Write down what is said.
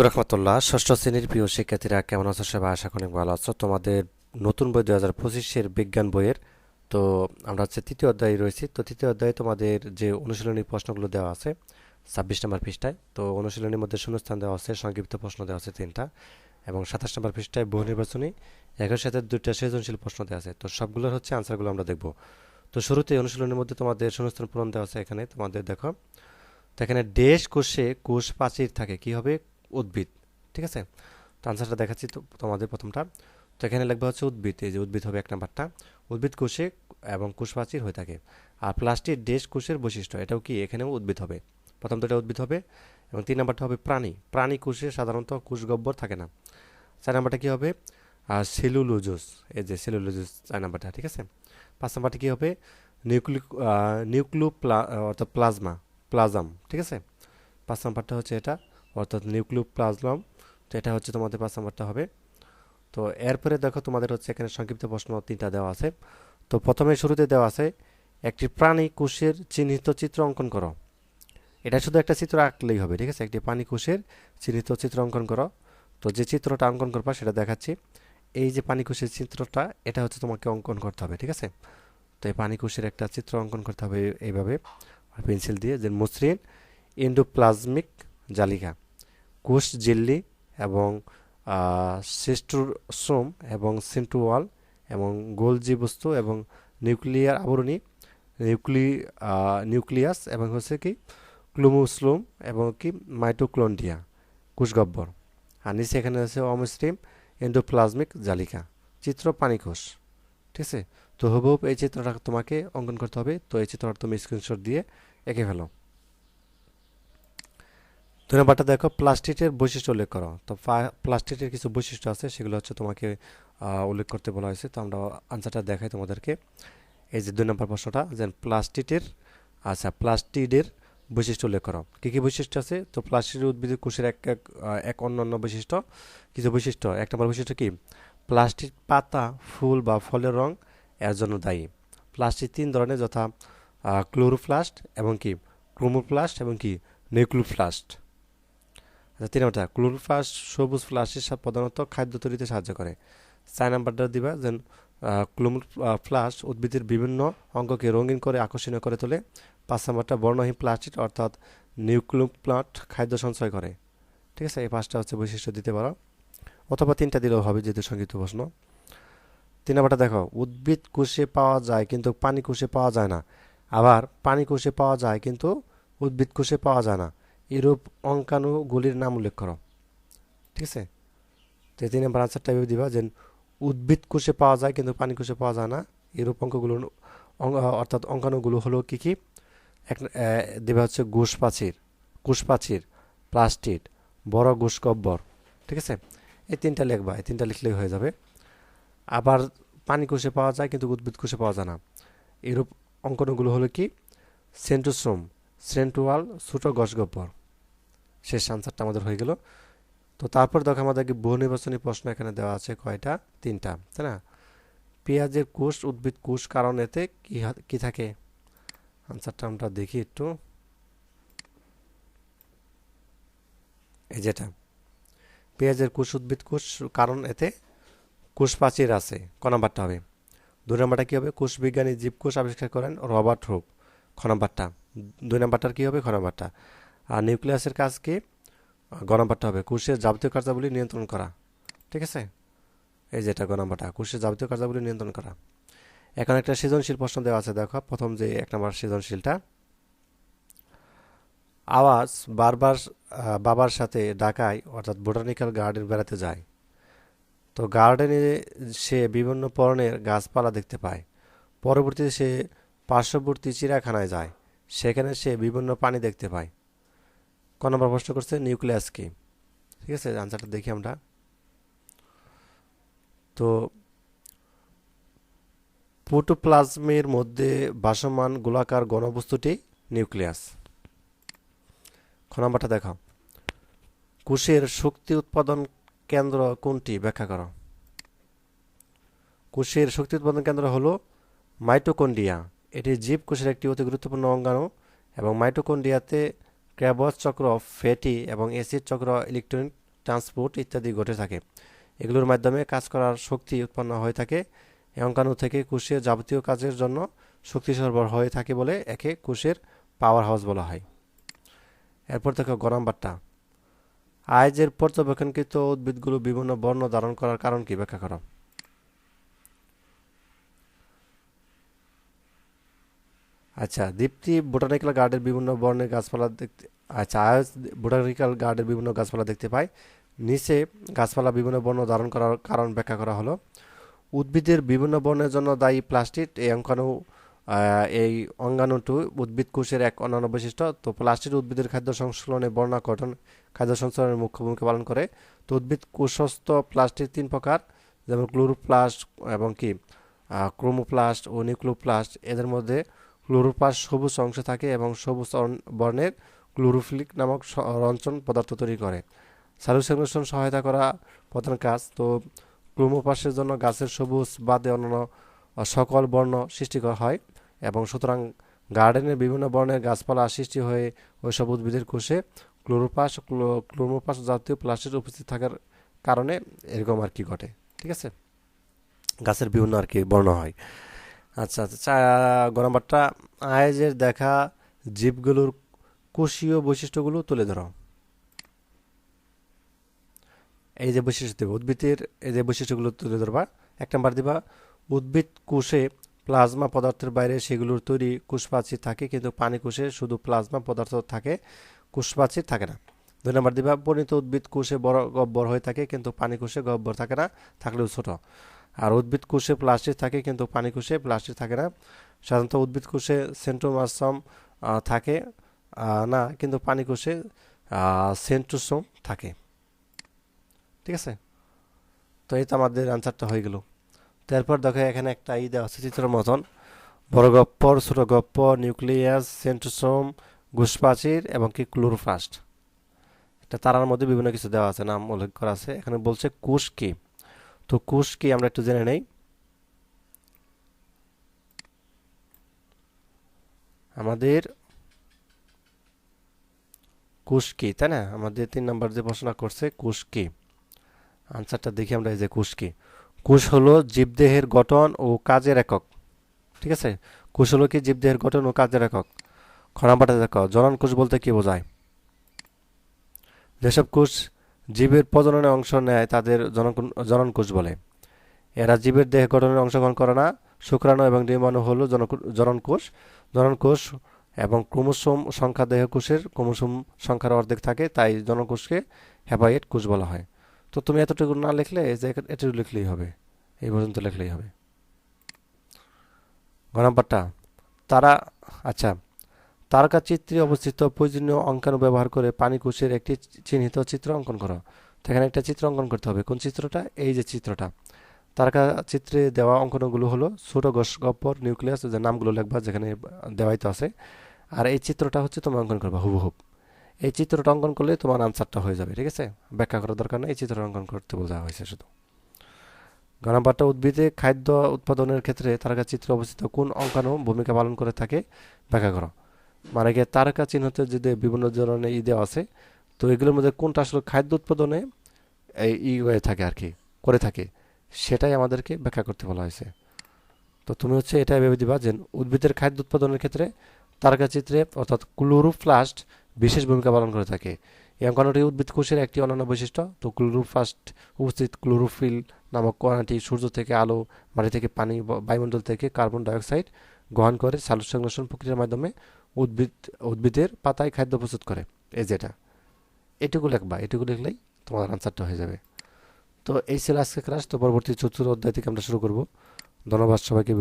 রহমতুল্লাহ। ষষ্ঠ শ্রেণির প্রিয় শিক্ষার্থীরা, কেমন আছো সবাই? আশা করি ভালো আছো। তোমাদের নতুন বই দুই হাজার পঁচিশের বিজ্ঞান বইয়ের, তো আমরা হচ্ছে তৃতীয় অধ্যায়ে রয়েছি। তো তৃতীয় অধ্যায়ে তোমাদের যে অনুশীলনী প্রশ্নগুলো দেওয়া আছে, ছাব্বিশ নম্বর পৃষ্ঠায়, তো অনুশীলনীর মধ্যে শূন্যস্থান দেওয়া আছে, সংক্ষিপ্ত প্রশ্ন দেওয়া আছে তিনটা, এবং সাতাশ নম্বর পৃষ্ঠায় বহু নির্বাচনী, একই সাথে দুইটা সৃজনশীল প্রশ্ন দেওয়া আছে। তো সবগুলোর হচ্ছে আনসারগুলো আমরা দেখব। তো শুরুতে অনুশীলনের মধ্যে তোমাদের শূন্যস্থান পূরণ দেওয়া আছে এখানে। তোমাদের দেখো, তো এখানে দেশ কোষে কোষ প্রাচীর থাকে, কি হবে? উদ্ভিদ, ঠিক আছে? তো আনসারটা দেখাচ্ছি তো তোমাদের প্রথমটা। তো এখানে লিখবা হচ্ছে উদ্ভিদ, এই যে উদ্ভিদ হবে এক নাম্বারটা। উদ্ভিদ কোষে এবং কোষ প্রাচীর হয়ে থাকে। আর প্লাস্টিক দেশ কোষের বৈশিষ্ট্য, এটাও কি? এখানেও উদ্ভিদ হবে। প্রথম দুটা উদ্ভিদ হবে এবং তিন নাম্বারটা হবে প্রাণী। প্রাণী কোষে সাধারণত কোষগহ্বর থাকে না। চার নাম্বারটা কি হবে? আর সেলুলোজোস, এই যে সেলুলোজোস চার নাম্বারটা, ঠিক আছে? পাঁচ নাম্বারটা কি হবে? নিউক্লি নিউক্লিও প্লা অর্থাৎ প্লাজমা, প্লাজম, ঠিক আছে? পাঁচ নাম্বারটা হচ্ছে এটা। অর্থাৎ নিউক্লিও প্লাজম তো এটা হচ্ছে তোমাদের পাঁচ নাম্বারটা হবে। তো এরপরে দেখো তোমাদের হচ্ছে এখানে সংক্ষিপ্ত প্রশ্ন তিনটা দেওয়া আছে। তো প্রথমে শুরুতে দেওয়া আছে, একটি প্রাণী কোষের চিহ্নিত চিত্র অঙ্কন করো। এটা শুধু একটা চিত্র আঁকলেই হবে, ঠিক আছে? একটি প্রাণী কোষের চিহ্নিত চিত্র অঙ্কন করো। তো যে চিত্রটা অঙ্কন করবা সেটা দেখাচ্ছি। এই যে পানি কোষের চিত্রটা, এটা হচ্ছে তোমাকে অঙ্কন করতে হবে, ঠিক আছে? তো এই পানি কোষের একটা চিত্র অঙ্কন করতে হবে এইভাবে। পেন্সিল দিয়ে, যে মসৃণ এন্ডোপ্লাজমিক জালিকা। কোষ জেল্লি এবং সিস্টোসোম এবং সেন্ট্রোয়াল এবং গোলজি বস্তু এবং নিউক্লিয়ার আবরণী, নিউক্লি নিউক্লিয়াস এবং হচ্ছে কি ক্লোমোসলোম এবং কি, মাইটোক্লন্ডিয়া কোষগহ্বর আর নিচে এখানে আছে অমস্ট্রিম এন্ডোপ্লাজমিক জালিকা, চিত্র পানিকোষ ঠিক আছে? তো হুবহুব এই চিত্রটা তোমাকে অঙ্কন করতে হবে। তো এই চিত্রটা তুমি স্ক্রিনশট দিয়ে এঁকে ফেলো। দুই নম্বরটা দেখো প্লাস্টিকের বৈশিষ্ট্য উল্লেখ করো। তো প্লাস্টিকের কিছু বৈশিষ্ট্য আছে, সেগুলো হচ্ছে তোমাকে উল্লেখ করতে বলা হয়েছে। তো আমরা আনসারটা দেখাই তোমাদেরকে। এই যে দুই নম্বর প্রশ্নটা, যে প্লাস্টিকের আচ্ছা প্লাস্টিডের বৈশিষ্ট্য উল্লেখ করো। কী কী বৈশিষ্ট্য আছে? তো প্লাস্টিকের উদ্ভিদের কোষের এক এক এক অন্য অন্য বৈশিষ্ট্য। কিছু বৈশিষ্ট্য, এক নম্বর বৈশিষ্ট্য কি? প্লাস্টিক পাতা, ফুল বা ফলের রং এর জন্য দায়ী। প্লাস্টিক তিন ধরনের, যথা ক্লোরোপ্লাস্ট এবং কি? ক্রোমোপ্লাস্ট এবং কি? নিউক্লোপ্লাস্ট আচ্ছা তিন নম্বরটা ক্লোরোপ্লাস্ট সবুজ প্লাস্টিক প্রধানত খাদ্য তৈরিতে সাহায্য করে। চার নাম্বারটা দিবা যে ক্লোরোপ্লাস্ট উদ্ভিদের বিভিন্ন অঙ্গকে রঙিন করে আকর্ষণীয় করে তোলে। পাঁচ নাম্বারটা, বর্ণহীন প্লাস্টিক অর্থাৎ নিউক্লোপ্লান্ট খাদ্য সঞ্চয় করে। ঠিক আছে? এই পাঁচটা হচ্ছে বৈশিষ্ট্য দিতে পারো। অথবা তিনটা দিলেও হবে, যেহেতু সংক্ষিপ্ত প্রশ্ন। তিন নাম্বারটা দেখো, উদ্ভিদ কোষে পাওয়া যায় কিন্তু পানি কোষে পাওয়া যায় না। আবার পানি কোষে পাওয়া যায় কিন্তু উদ্ভিদ কোষে পাওয়া যায় না। এরূপ অঙ্কাণুগুলির নাম উল্লেখ করো। ঠিক আছে? তো তিন নম্বর আনসারটা ভেবে দিবা যে উদ্ভিদ কোষে পাওয়া যায় কিন্তু পানি কোষে পাওয়া যায় না। এরূপ অঙ্কগুলো অর্থাৎ অঙ্কাণুগুলো হলো কি কি? এক দেবে হচ্ছে ঘোষ প্রাচীর কোষ প্রাচীর প্লাস্টিক বড় ঘোষ কব্বর। ঠিক আছে? এই তিনটা লিখবা, এই তিনটা লিখলেই হয়ে যাবে। আবার পানি কোষে পাওয়া যায় কিন্তু উদ্ভিদ কোষে পাওয়া যায় না। এরূপ অঙ্কনগুলো হলো কি? সেন্টোসোম সেন্ট্রুয়াল ছোটো গসগব্বর শেষ আনসারটা আমাদের হয়ে গেল। তো তারপর দেখো আমাদেরকে বহু নির্বাচনী প্রশ্ন এখানে দেওয়া আছে, কয়টা? তিনটা, তাই না? পেঁয়াজের কোষ, উদ্ভিদ কোষ কারণ এতে কি থাকে? আনসারটা আমরা দেখি একটু। এই যেটা পেঁয়াজের কোষ, উদ্ভিদ কোষ কারণ এতে কোষ প্রাচীর আছে। ক নাম্বারটা হবে? দুই নাম্বারটা কী হবে? কোষ বিজ্ঞানী জীবকোষ আবিষ্কার করেন রবার্ট হোপ। খ নাম্বারটা? দুই নাম্বারটার কী হবে? খ নাম্বারটা। আর নিউক্লিয়াসের কাজ কি গ নাম্বারটা হবে। কোষের যাবতীয় কার্যাবলী নিয়ন্ত্রণ করা। ঠিক আছে? এই যেটা গ নাম্বারটা কোষের যাবতীয় কার্যাবলী নিয়ন্ত্রণ করা। এখন একটা সৃজনশীল প্রশ্ন দেওয়া আছে। দেখো, প্রথম যে এক নম্বর সৃজনশীলটা। আওয়াজ বারবার বাবার সাথে ঢাকায়, অর্থাৎ বোটানিক্যাল গার্ডেন বেড়াতে যায়। তো গার্ডেনে সে বিভিন্ন ধরনের গাছপালা দেখতে পায়। পরবর্তীতে সে পার্শ্ববর্তী চিড়িয়াখানায় যায়। সেখানে সে বিভিন্ন প্রাণী দেখতে পায়। ক নম্বর প্রশ্ন করছে, নিউক্লিয়াস কি? ঠিক আছে আনসারটা দেখি আমরা। তো, প্রোটোপ্লাজমের মধ্যে ভাসমান গোলাকার গণবস্তুটি নিউক্লিয়াস। খ নম্বরটা দেখো। কোষের শক্তি উৎপাদন কেন্দ্র কোনটি? ব্যাখ্যা করো। কোষের শক্তি উৎপাদন কেন্দ্র হলো মাইটোকন্ডিয়া এটি জীব কোষের একটি অতি গুরুত্বপূর্ণ অঙ্গাণু এবং মাইটোকন্ডিয়াতে ক্র্যাবস চক্র ফ্যাটি এবং অ্যাসিড চক্র, ইলেকট্রনিক ট্রান্সপোর্ট ইত্যাদি ঘটে থাকে। এগুলোর মাধ্যমে কাজ করার শক্তি উৎপন্ন হয়ে থাকে। অঙ্কাণু থেকে কোষের যাবতীয় কাজের জন্য শক্তি সরবরাহ হয়ে থাকে বলে একে কোষের পাওয়ার হাউস বলা হয়। এরপর থেকে গ নাম্বারটা। আয়জের পর্যবেক্ষণকৃত উদ্ভিদগুলো বিভিন্ন বর্ণ ধারণ করার কারণ কি? ব্যাখ্যা করো। আচ্ছা দীপ্তি বোটানিক্যাল গার্ডের বিভিন্ন বর্ণের গাছপালা দেখতে আচ্ছা আয়াস বোটানিক্যাল গার্ডের বিভিন্ন গাছপালা দেখতে পাই। নিচে গাছপালা বিভিন্ন বর্ণ ধারণ করার কারণ ব্যাখ্যা করা হলো। উদ্ভিদের বিভিন্ন বর্ণের জন্য দায়ী প্লাস্টিক এই অঙ্কাণু আহ, এই অঙ্গাণুটি উদ্ভিদ কোষের এক অন্যান্য বৈশিষ্ট্য। তো প্লাস্টিক উদ্ভিদের খাদ্য সংশ্লেষণে বর্ণা গঠন খাদ্য সংশ্লেষণের মুখ্য ভূমিকা পালন করে। তো উদ্ভিদ কোষস্থ প্লাস্টিক তিন প্রকার যেমন ক্লোরোপ্লাস্ট এবং কি ক্রোমোপ্লাস্ট ও নিউক্লোপ্লাস্ট এদের মধ্যে ক্লোরোপ্লাস্ট সবুজ অংশ থাকে এবং সবুজ বর্ণের ক্লোরোফিলিক নামক রঞ্জন পদার্থ তৈরি করে। সালুসংশ্লেষণ সহায়তা করা প্রধান কাজ। তো ক্লোমোপ্লাস্টের জন্য গাছের সবুজ বাদে অন্যান্য সকল বর্ণ সৃষ্টি করা হয় এবং সুতরাং গার্ডেনের বিভিন্ন বর্ণের গাছপালা সৃষ্টি হয়ে ওইসব উদ্ভিদের কোষে ক্লোরোপ্লাস্ট ক্লোরোপ্লাস্ট জাতীয় প্লাস্টিক উপস্থিত থাকার কারণে এরকম আর কি ঘটে। ঠিক আছে? গাছের বিভিন্ন আর কি বর্ণ হয়। আচ্ছা আচ্ছা। গ নাম্বারটা আয়েজের দেখা জীবগুলোর কোষীয় বৈশিষ্ট্যগুলো তুলে ধরো। এই যে বৈশিষ্ট্য দেবে, উদ্ভিদের এই যে বৈশিষ্ট্যগুলো তুলে ধরবা, এক নাম্বার দিবা, উদ্ভিদ কোষে প্লাজমা পদার্থের বাইরে সেগুলোর তৈরি কোষপ্রাচীর থাকে, কিন্তু পানি কোষে শুধু প্লাজমা পদার্থ থাকে কোষপ্রাচীর থাকে না। দুই নম্বর দিবা পরিণত উদ্ভিদ কোষে বড় গব্বর হয়ে থাকে, কিন্তু পানি কোষে গব্বর থাকে না, থাকলেও ছোট। আর উদ্ভিদ কোষে প্লাস্টিক থাকে, কিন্তু পানি কোষে প্লাস্টিক থাকে না। সাধারণত উদ্ভিদ কোষে সেন্ট্রোমাসম থাকে না, কিন্তু পানি কোষে সেন্ট্রোসোম থাকে। ঠিক আছে? তো এই তো আমাদের আনসারটা হয়ে গেল। তারপর দেখো, এখানে একটা ই দেওয়া আছে, চিত্রের মতন। বড় গপ্পর, ছোট গপ্পর, নিউক্লিয়াস, সেন্ট্রোসোম ঘুষপ্রাচীর এবং কি ক্লোরোপ্লাস্ট। এটা তারার মধ্যে বিভিন্ন কিছু দেওয়া আছে, নাম উল্লেখ করা আছে। এখানে বলছে কোষ কি? তো কোষ কি আমরা একটু জেনে নেই। আমাদের কোষ কি তাই না? আমাদের তিন নম্বর যে প্রশ্ন করছে কোষ কি আনসারটা দেখি আমরা এই যে কোষ কি কোষ হলো জীবদেহের গঠন ও কাজের একক। ঠিক আছে? কোষ হলো কি? জীবদেহের গঠন ও কাজের একক। খ নাম্বারটা দেখো। জনন কোষ বলতে কি বোঝায়? যেসব কোষ জীবের প্রজননে অংশ নেয় তাদের জনন জনন কোষ বলে। এরা জীবের দেহ গঠনে অংশগ্রহণ করে না। শুক্রাণু এবং ডিমাণু হলো জনক- জনন কোষ জনন কোষ এবং ক্রোমোসোম সংখ্যা দেহকোষের ক্রোমোসোম সংখ্যার অর্ধেক থাকে, তাই জনন কোষকে হ্যাপাইয়েট কোষ বলা হয়। তো তুমি এতটুকু না লিখলে যে এটুকু লিখলেই হবে। এই পর্যন্ত লিখলেই হবে। গ নাম্বারটা। তারা আচ্ছা তারকা চিত্রে অবস্থিত প্রয়োজনীয় অঙ্কাণু ব্যবহার করে পানি কোষের একটি চিহ্নিত চিত্র অঙ্কন করো। তো এখানে একটা চিত্র অঙ্কন করতে হবে। কোন চিত্রটা? এই যে চিত্রটা। তারকা চিত্রে দেওয়া অঙ্কনগুলো হলো ছোট গস- গপ্পর নিউক্লিয়াস যে নামগুলো লিখবা যেখানে দেওয়াই তো আছে। আর এই চিত্রটা হচ্ছে তুমি অঙ্কন করবা হুবহুব এই চিত্রটা অঙ্কন করলে তোমার আনসারটা হয়ে যাবে, ঠিক আছে? ব্যাখ্যা করার দরকার নেই, এই চিত্রটা অঙ্কন করতে বোঝা হয়েছে শুধু। গ নাম্বারটা, উদ্ভিদে খাদ্য উৎপাদনের ক্ষেত্রে তারকা চিত্রে অবস্থিত কোন অঙ্কাণু ভূমিকা পালন করে থাকে? ব্যাখ্যা করো। মানে কি তারকা চিহ্নতে যদি বিভিন্ন ধরনের ই দেওয়া আছে, তো এগুলোর মধ্যে কোনটা আসলে খাদ্য উৎপাদনে এই ই হয়ে থাকে আর কি, করে থাকে, সেটাই আমাদেরকে ব্যাখ্যা করতে বলা হয়েছে। তো তুমি হচ্ছে এটাই ভেবে দিবা যে উদ্ভিদের খাদ্য উৎপাদনের ক্ষেত্রে তারকা চিত্রে অর্থাৎ ক্লোরোপ্লাস্ট বিশেষ ভূমিকা পালন করে থাকে। অঙ্কাণুটি উদ্ভিদ কোষের একটি অনন্য বৈশিষ্ট্য। তো ক্লোরোপ্লাস্ট উপস্থিত ক্লোরোফিল নামক কণাটি সূর্য থেকে আলো, মাটি থেকে পানি বায়ুমণ্ডল থেকে কার্বন ডাইঅক্সাইড গ্রহণ করে সালোক সংশ্লেষণ প্রক্রিয়ার মাধ্যমে উদ্ভিদ, উদ্ভিদের পাতায় খাদ্য প্রস্তুত করে। এই যেটা এটুকু লিখবা, এটুকু লিখলেই তোমার আনসারটা হয়ে যাবে। তো এই ছিল আজকে ক্লাস তো পরবর্তী চতুর্থ অধ্যায় থেকে আমরা শুরু করব। ধন্যবাদ সবাইকে।